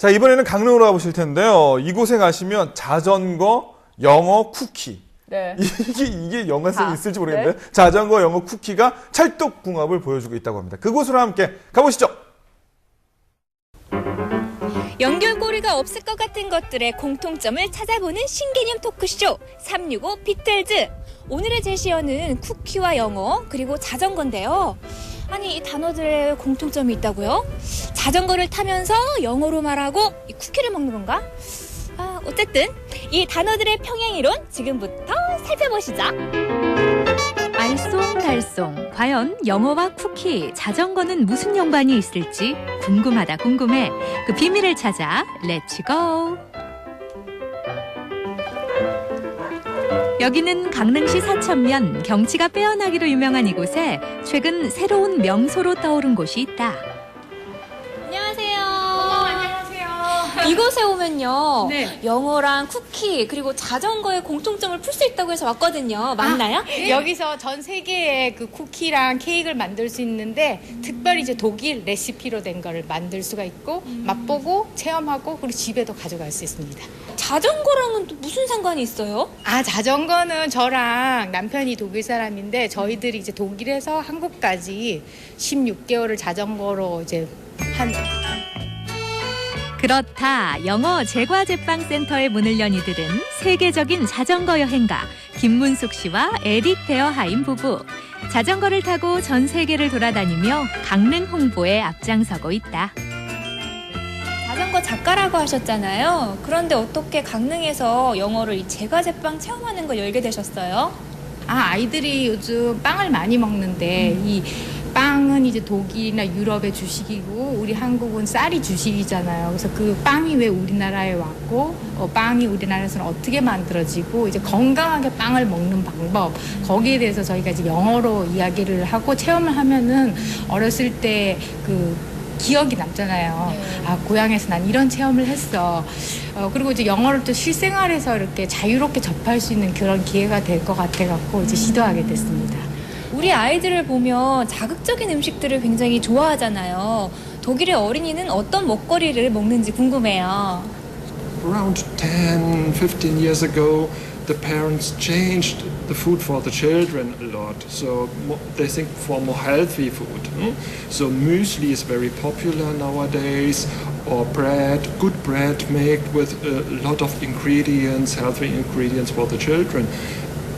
자, 이번에는 강릉으로 가보실 텐데요. 이곳에 가시면 자전거, 영어, 쿠키. 네. 이게, 이게 연관성이 아, 있을지 모르겠는데 자전거, 영어, 쿠키가 찰떡궁합을 보여주고 있다고 합니다. 그곳으로 함께 가보시죠. 연결고리가 없을 것 같은 것들의 공통점을 찾아보는 신개념 토크쇼 365 비틀즈. 오늘의 제시어는 쿠키와 영어 그리고 자전거인데요. 아니 이 단어들의 공통점이 있다고요? 자전거를 타면서 영어로 말하고 이 쿠키를 먹는 건가? 아, 어쨌든 이 단어들의 평행 이론 지금부터 살펴보시죠. 알쏭달쏭 과연 영어와 쿠키, 자전거는 무슨 연관이 있을지 궁금하다 궁금해. 그 비밀을 찾아 렛츠 고. 여기는 강릉시 사천면 경치가 빼어나기로 유명한 이곳에 최근 새로운 명소로 떠오른 곳이 있다. 이곳에 오면요. 네. 영어랑 쿠키 그리고 자전거의 공통점을 풀 수 있다고 해서 왔거든요. 맞나요? 여기서 전 세계의 그 쿠키랑 케이크를 만들 수 있는데 특별히 이제 독일 레시피로 된 거를 만들 수가 있고 맛보고 체험하고 그리고 집에도 가져갈 수 있습니다. 자전거랑은 또 무슨 상관이 있어요? 아 자전거는 저랑 남편이 독일 사람인데 저희들이 이제 독일에서 한국까지 16개월을 자전거로 이제 한 그렇다. 영어 제과 제빵 센터의 문을 연 이들은 세계적인 자전거 여행가 김문숙 씨와 에릭 베어하임 부부. 자전거를 타고 전 세계를 돌아다니며 강릉 홍보에 앞장서고 있다. 자전거 작가라고 하셨잖아요. 그런데 어떻게 강릉에서 영어를 이 제과 제빵 체험하는 걸 열게 되셨어요? 아, 아이들이 요즘 빵을 많이 먹는데 이 빵은 이제 독일이나 유럽의 주식이고 우리 한국은 쌀이 주식이잖아요. 그래서 그 빵이 왜 우리나라에 왔고 어, 빵이 우리나라에서는 어떻게 만들어지고 이제 건강하게 빵을 먹는 방법 거기에 대해서 저희가 이제 영어로 이야기를 하고 체험을 하면은 어렸을 때그 기억이 남잖아요. 아 고향에서 난 이런 체험을 했어. 어, 그리고 이제 영어를 또 실생활에서 이렇게 자유롭게 접할 수 있는 그런 기회가 될 것 같아갖고 이제 시도하게 됐습니다. 우리 아이들을 보면 자극적인 음식들을 굉장히 좋아하잖아요. 독일의 어린이는 어떤 먹거리를 먹는지 궁금해요. Around 10, 15 years ago, the parents changed the food for the children a lot. So they think for more healthy food. hmm? So muesli is very popular nowadays, or bread, good bread made with a lot of ingredients, healthy ingredients for the children.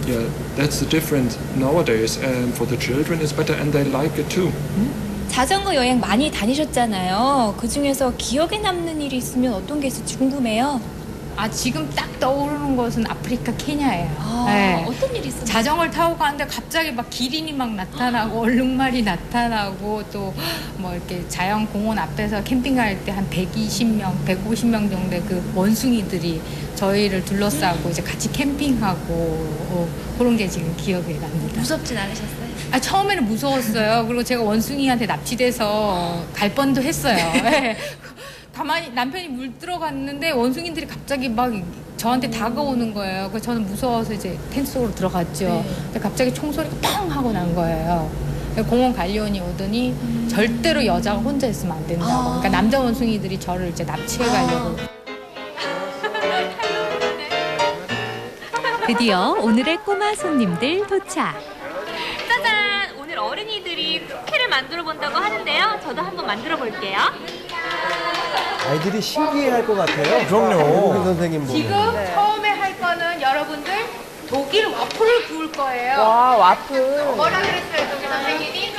Yeah, that's the difference nowadays. And for the children, it's better, and they like it too. 자전거 여행 많이 다니셨잖아요. 그 중에서 기억에 남는 일이 있으면 어떤 게 있을지 궁금해요. 아 지금 딱 떠오르는 것은 아프리카 케냐예요. 아, 네. 어떤 일이 있었나요? 자전거를 타고 가는데 갑자기 막 기린이 막 나타나고 얼룩말이 나타나고 또 뭐 이렇게 자연 공원 앞에서 캠핑 갈때한 120명, 150명 정도의 그 원숭이들이 저희를 둘러싸고 이제 같이 캠핑하고 어, 그런 게 지금 기억에 납니다. 무섭진 않으셨어요? 아, 처음에는 무서웠어요. 그리고 제가 원숭이한테 납치돼서 갈 뻔도 했어요. 예. 가만히 남편이 물 들어갔는데 원숭이들이 갑자기 막 저한테 다가오는 거예요. 그래서 저는 무서워서 이제 텐트 속으로 들어갔죠. 네. 근데 갑자기 총소리가 뻥 하고 난 거예요. 공원 관리원이 오더니 절대로 여자가 혼자 있으면 안 된다고. 아. 그러니까 남자 원숭이들이 저를 이제 납치해 가려고. 드디어 오늘의 꼬마 손님들 도착. 짜잔! 오늘 어린이들이 쿠키를 만들어 본다고 하는데요. 저도 한번 만들어 볼게요. 아이들이 신기해할 것 같아요. 그럼요. 외국인 선생님 보면. 지금 처음에 할 거는 여러분들 독일 와플을 구울 거예요. 와 와플 뭐라 그랬어요, 독일 선생님이?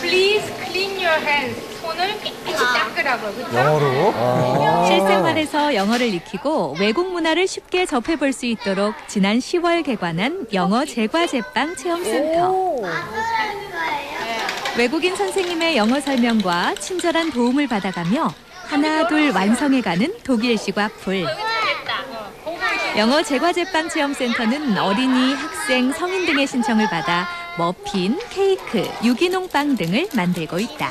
Please clean your hands. 손을 깨끗이 닦으라고요, 그렇죠? 영어로. 실생활에서 영어를 익히고 외국 문화를 쉽게 접해볼 수 있도록 지난 10월 개관한 영어 제과제빵 체험센터. 오. 외국인 선생님의 영어 설명과 친절한 도움을 받아가며 하나 둘 완성해가는 독일식 와플. 영어 제과제빵 체험센터는 어린이, 학생, 성인 등의 신청을 받아 머핀, 케이크, 유기농 빵 등을 만들고 있다.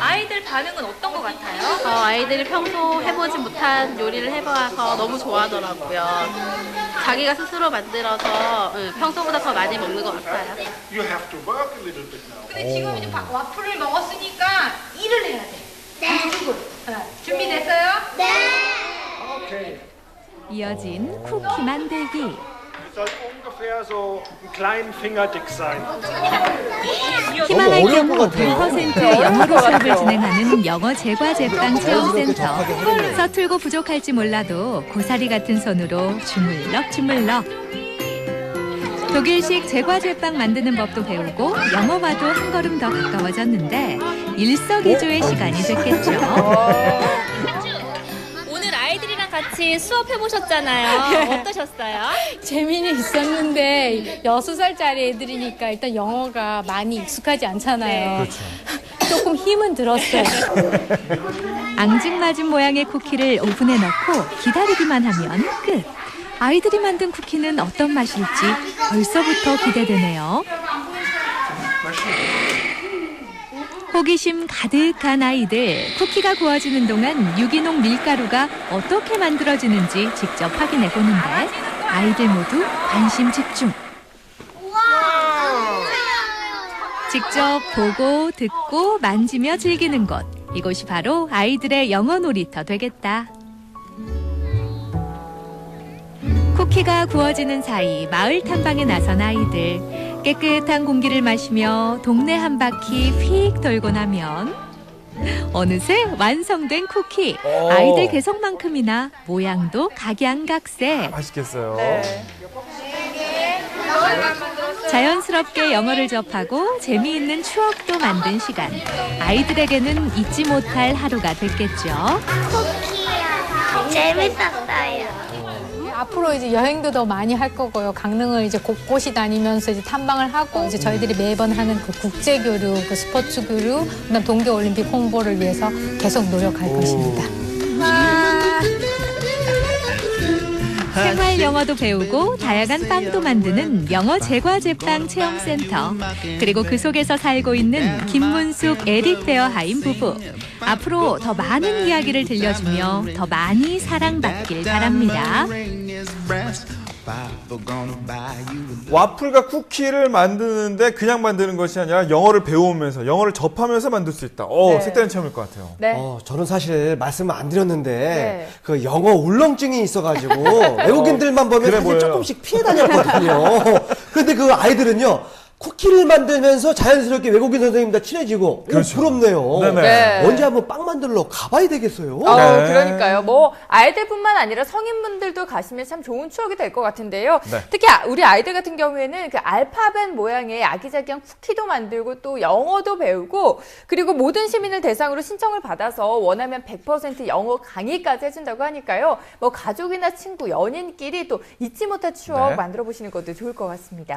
아이들 반응은 어떤 것 같아요? 어, 아이들이 평소 해보지 못한 요리를 해봐서 너무 좋아하더라고요. 자기가 스스로 만들어서 응, 평소보다 더 많이 먹는 것 같아요. 근데 지금 이제 바- 와플을 먹었으니까 일을 해야 돼. 네. 준비됐어요? 이어진 쿠키 만들기. 희망할 경우 것 같아요. 100% 영어로 수업을 진행하는 영어 제과 제빵 체험센터. 서툴고 부족할지 몰라도 고사리 같은 손으로 주물럭 주물럭. 독일식 제과 제빵 만드는 법도 배우고 영어와도 한 걸음 더 가까워졌는데 일석이조의 시간이 됐겠죠. 오늘 아이들이랑 같이 수업해 보셨잖아요. 어떠셨어요? 재미는 있었는데 여섯 살짜리 애들이니까 일단 영어가 많이 익숙하지 않잖아요. 조금 힘은 들었어요. 앙증맞은 모양의 쿠키를 오븐에 넣고 기다리기만 하면 끝. 아이들이 만든 쿠키는 어떤 맛일지 벌써부터 기대되네요. 호기심 가득한 아이들, 쿠키가 구워지는 동안 유기농 밀가루가 어떻게 만들어지는지 직접 확인해 보는데 아이들 모두 관심 집중. 직접 보고 듣고 만지며 즐기는 곳. 이곳이 바로 아이들의 영어 놀이터 되겠다. 쿠키가 구워지는 사이 마을 탐방에 나선 아이들. 깨끗한 공기를 마시며 동네 한 바퀴 휙 돌고 나면 어느새 완성된 쿠키. 오. 아이들 개성만큼이나 모양도 각양각색. 맛있겠어요. 자연스럽게 영어를 접하고 재미있는 추억도 만든 시간. 아이들에게는 잊지 못할 하루가 됐겠죠. 재밌었어요. 앞으로 이제 여행도 더 많이 할 거고요. 강릉을 이제 곳곳이 다니면서 이제 탐방을 하고 이제 저희들이 매번 하는 그 국제 교류, 그 스포츠 교류, 그다음 동계 올림픽 홍보를 위해서 계속 노력할 것입니다. 영어도 배우고 다양한 빵도 만드는 영어 제과 제빵 체험센터. 그리고 그 속에서 살고 있는 김문숙 에릭 베어하임 부부. 앞으로 더 많은 이야기를 들려주며 더 많이 사랑받길 바랍니다. 와플과 쿠키를 만드는데 그냥 만드는 것이 아니라 영어를 배우면서 영어를 접하면서 만들 수 있다. 어, 네. 색다른 체험일 것 같아요. 네. 어, 저는 사실 말씀을 안 드렸는데 네. 그 영어 울렁증이 있어가지고 외국인들만 보면 그래 사실 보여요. 조금씩 피해 다녔거든요. 그런데 그 아이들은요 쿠키를 만들면서 자연스럽게 외국인 선생님과 친해지고 그렇죠. 오, 부럽네요. 네네. 네. 언제 한번 빵 만들러 가봐야 되겠어요. 어, 네. 그러니까요. 뭐 아이들뿐만 아니라 성인분들도 가시면 참 좋은 추억이 될 것 같은데요. 네. 특히 아- 우리 아이들 같은 경우에는 그 알파벳 모양의 아기자기한 쿠키도 만들고 또 영어도 배우고 그리고 모든 시민을 대상으로 신청을 받아서 원하면 100% 영어 강의까지 해준다고 하니까요. 뭐 가족이나 친구, 연인끼리 또 잊지 못할 추억 네. 만들어 보시는 것도 좋을 것 같습니다.